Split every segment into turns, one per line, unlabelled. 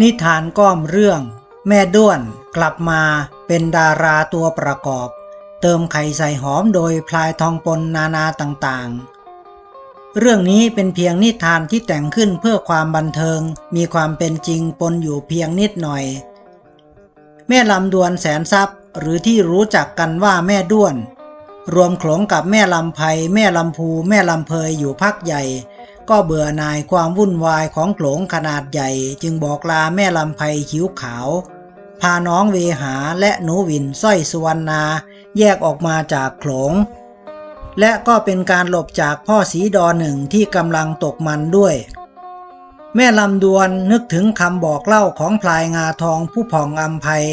นิทานก้อมเรื่อง แม่ด้วนกลับมาเป็นดาราตัวประกอบ เติมไข่ใส่หอมโดยพลายทองปนนานาต่างๆ เรื่องนี้เป็นเพียงนิทานที่แต่งขึ้นเพื่อความบันเทิงมีความเป็นจริงปนอยู่เพียงนิดหน่อย แม่ลำดวนแสนทรัพย์ หรือที่รู้จักกันว่าแม่ด้วน รวมโขลงกับแม่ลำไพแม่ลำพู แม่ลำเพยอยู่พักใหญ่ ก็เบื่อหน่ายความวุ่นวายของโขลงขนาดใหญ่ จึงบอกลาแม่ลำไพคิ้วขาว พาน้องเวหาและหนูวินสร้อยสุวรรณาแยกออกมาจากโขลง และก็เป็นการหลบจากพ่อสีดอหนึ่งที่กำลังตกมันด้วย แม่ลำดวนนึกถึงคำบอกเล่าของพลายงาทองผู้ผ่องอัมภัย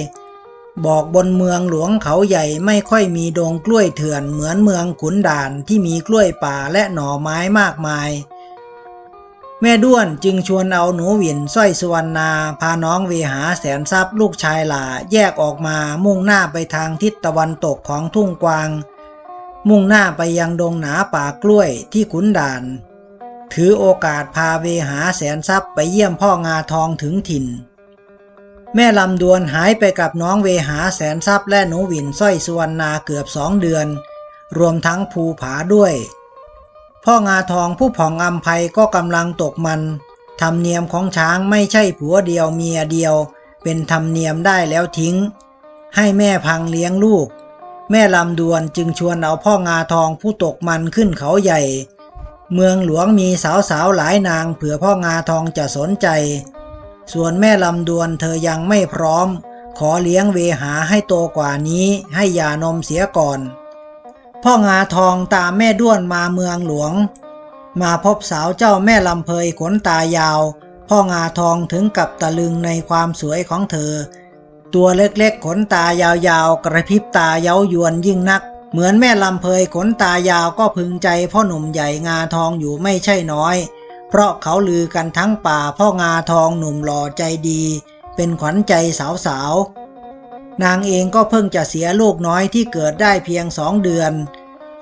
บอกบนเมืองหลวงเขาใหญ่ไม่ค่อยมีดงกล้วยเถื่อนเหมือนเมืองขุนด่านที่มีกล้วยป่าและหน่อไม้มากมาย แม่ด้วนจึงชวนเอาหนูหวินสร้อยสุวรรณา พาน้องเวหาแสนทรัพย์ลูกชายหล่าแยกออกมามุ่งหน้าไปทางทิศตะวันตกของทุ่งกวาง มุ่งหน้าไปยังดงหนาป่ากล้วยที่ขุนด่าน ถือโอกาสพาเวหาแสนทรัพย์ไปเยี่ยมพ่องาทองถึงถิ่น แม่ลำดวนหายไปกับน้องเวหาแสนทรัพย์และหนูหวินสร้อยสุวรรณาเกือบสองเดือน รวมทั้งภูผาด้วย พ่องาทองผู้ผ่องอัมภัยก็กำลังตกมัน ธรรมเนียมของช้างไม่ใช่ผัวเดียวเมียเดียว เป็นธรรมเนียมได้แล้วทิ้ง ให้แม่พังเลี้ยงลูก แม่ลำดวนจึงชวนเอาพ่องาทองผู้ตกมันขึ้นเขาใหญ่ เมืองหลวงมีสาวๆหลายนางเผื่อพ่องาทองจะสนใจ ส่วนแม่ลำดวนเธอยังไม่พร้อม ขอเลี้ยงเวหาให้โตกว่านี้ให้ยานมเสียก่อน พ่องาทองตามแม่ด้วนมาเมืองหลวง มาพบสาวเจ้าแม่ลำเพยขนตายาว พ่องาทองถึงกับตะลึงในความสวยของเธอ ตัวเล็กๆขนตายาวๆ กระพริบตาเย้ายวนยิ่งนัก เหมือนแม่ลำเพยขนตายาวก็พึงใจพ่อหนุ่มใหญ่งาทองอยู่ไม่ใช่น้อย เพราะเขาลือกันทั้งป่าพ่องาทองหนุ่มหล่อใจดี เป็นขวัญใจสาวๆ นางเองก็เพิ่งจะเสียลูกน้อยที่เกิดได้เพียงสองเดือน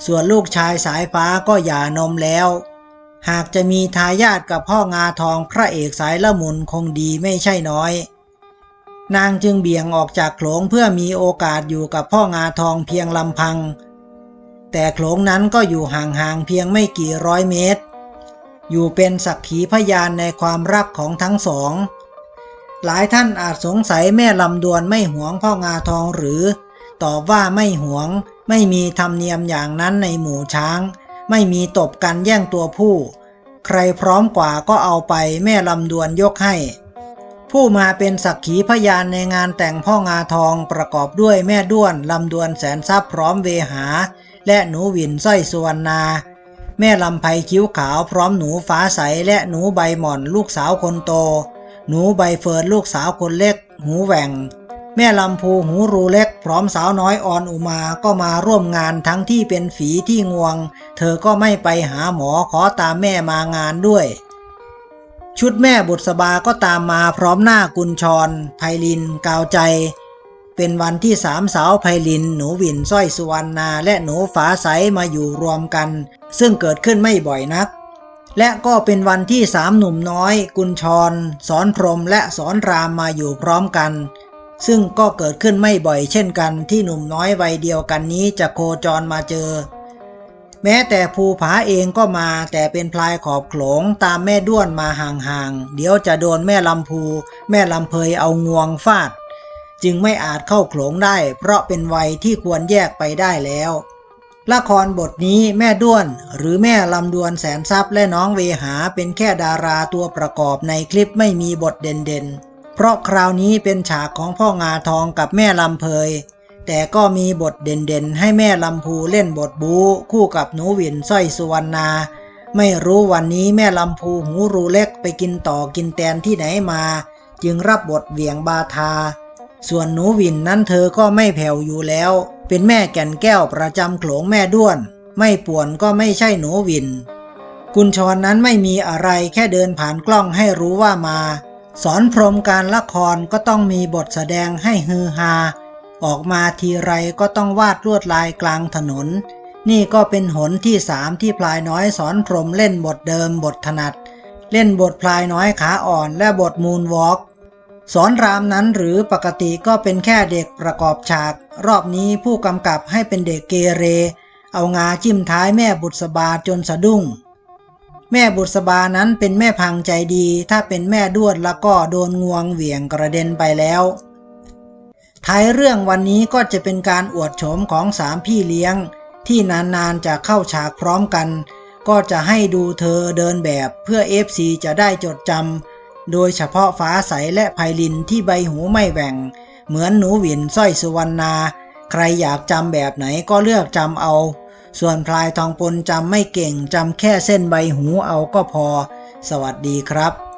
ส่วนลูกชายสายฟ้าก็หย่านมแล้ว หากจะมีทายาทกับพ่องาทองพระเอกสายละมุนคงดีไม่ใช่น้อย นางจึงเบี่ยงออกจากโขลงเพื่อมีโอกาสอยู่กับพ่องาทองเพียงลำพัง แต่โขลงนั้นก็อยู่ห่างๆเพียงไม่กี่ร้อยเมตร อยู่เป็นสักขีพยานในความรักของทั้งสอง หลายท่านอาจสงสัยแม่ลำดวนไม่หวงพ่องาทองหรือ ตอบว่าไม่หวง ไม่มีธรรมเนียมอย่างนั้นในหมู่ช้าง ไม่มีตบกันแย่งตัวผู้ ใครพร้อมกว่าก็เอาไปแม่ลำดวนยกให้ ผู้มาเป็นสักขีพยานในงานแต่งพ่องาทองประกอบด้วยแม่ด้วนลำดวนแสนทรัพย์พร้อมเวหา และหนูหวินสร้อยสุวรรณาแม่ลำไพคิ้วขาวพร้อมหนูฟ้าใสและหนูใบหม่อนลูกสาวคนโต หนูใบเฟิร์นลูกสาวคนเล็ก หูแหว่ง แม่ลำพูหูรูเล็ก พร้อมสาวน้อยออนอุมาก็มาร่วมงานทั้งที่เป็นฝีที่งวง เธอก็ไม่ไปหาหมอขอตามแม่มางานด้วย ชุดแม่บุษบาก็ตามมาพร้อมหน้ากุญชรไพลิน กาวใจ เป็นวันที่สามสาวไพลิน หนูวินสร้อยสุวรรณาและหนูฝาใสมาอยู่รวมกัน ซึ่งเกิดขึ้นไม่บ่อยนัก และก็เป็นวันที่สามหนุ่มน้อย กุญชร สอนพรหมและสอนรามมาอยู่พร้อมกัน ซึ่งก็เกิดขึ้นไม่บ่อยเช่นกันที่หนุ่มน้อยวัยเดียวกันนี้จะโคจรมาเจอ แม้แต่ภูผาเองก็มาแต่เป็นพลายขอบโขลงตามแม่ด้วนมาห่างๆ เดี๋ยวจะโดนแม่ลำพู แม่ลำเพยเอางวงฟาด จึงไม่อาจเข้าโขลงได้ เพราะเป็นวัยที่ควรแยกไปได้แล้ว ละครบทนี้แม่ด้วน หรือแม่ลำดวนแสนทรัพย์และน้องเวหาเป็นแค่ดาราตัวประกอบในคลิปไม่มีบทเด่นๆ เพราะคราวนี้เป็นฉากของพ่องาทองกับแม่ลำเพย แต่ก็มีบทเด่นๆ ให้แม่ลำพูเล่นบทบูคู่กับหนูหวินสร้อยสุวรรณา ไม่รู้วันนี้แม่ลำพูหูรูเล็กไปกินต่อกินแตนที่ไหนมา จึงรับบทเหวี่ยงบาทา ส่วนหนูหวินนั้นเธอก็ไม่แผ่วอยู่แล้ว เป็นแม่แก่นแก้วประจำโขลงแม่ด้วน ไม่ป่วนก็ไม่ใช่หนูวิน กุญชรนั้นไม่มีอะไรแค่เดินผ่านกล้องให้รู้ว่ามา สอนพรหมการละครก็ต้องมีบทแสดงให้ฮือฮา ออกมาทีไรก็ต้องวาดลวดลายกลางถนน นี่ก็เป็นหนที่สามที่พลายน้อยสอนพรหมเล่นบทเดิมบทถนัด เล่นบทพลายน้อยขาอ่อนและบทมูนวอล์ก สอนรามนั้นหรือปกติก็เป็นแค่เด็กประกอบฉาก รอบนี้ผู้กำกับให้เป็นเด็กเกเร เอางาจิ้มท้ายแม่บุษบาจนสะดุ้ง แม่บุษบานั้นเป็นแม่พังใจดี ถ้าเป็นแม่ด้วนแล้วก็โดนงวงเหวี่ยงกระเด็นไปแล้ว ท้ายเรื่องวันนี้ก็จะเป็นการอวดโฉมของสามพี่เลี้ยง ที่นานๆจะเข้าฉากพร้อมกัน ก็จะให้ดูเธอเดินแบบเพื่อ FC จะได้จดจำ โดยเฉพาะฟ้าใสและไพลินที่ใบหูไม่แหว่ง เหมือนหนูหวินสร้อยสุวรรณา ใครอยากจำแบบไหนก็เลือกจำเอา ส่วนพลายทองปนจำไม่เก่งจำแค่เส้นใบหูเอาก็พอ สวัสดีครับ